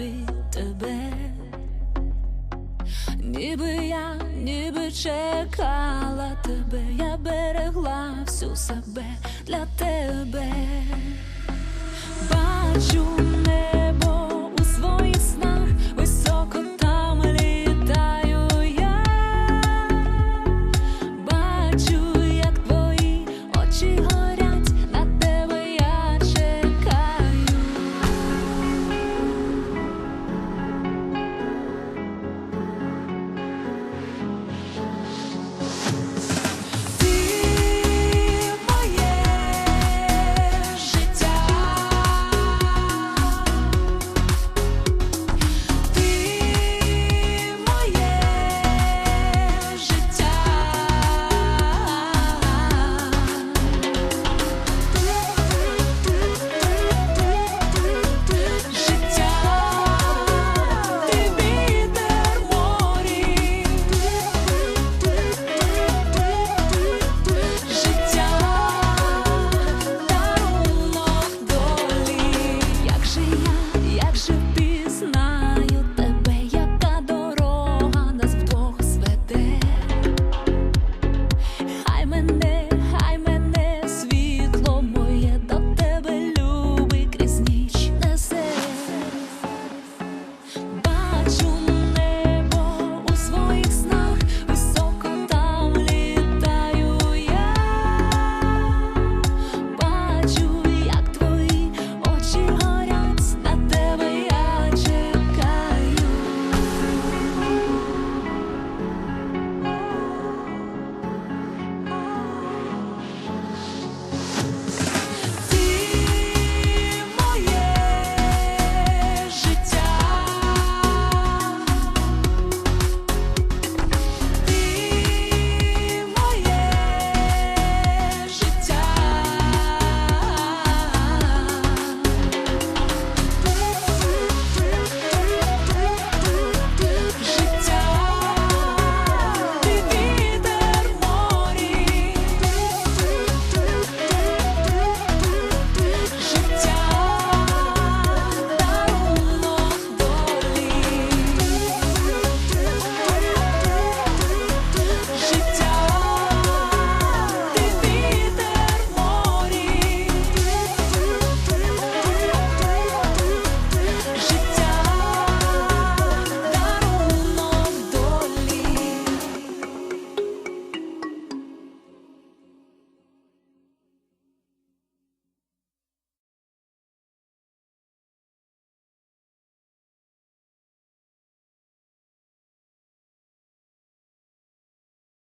любить тебе, ніби я, ніби чекала тебе, я берегла всю себе для тебе, бачу. you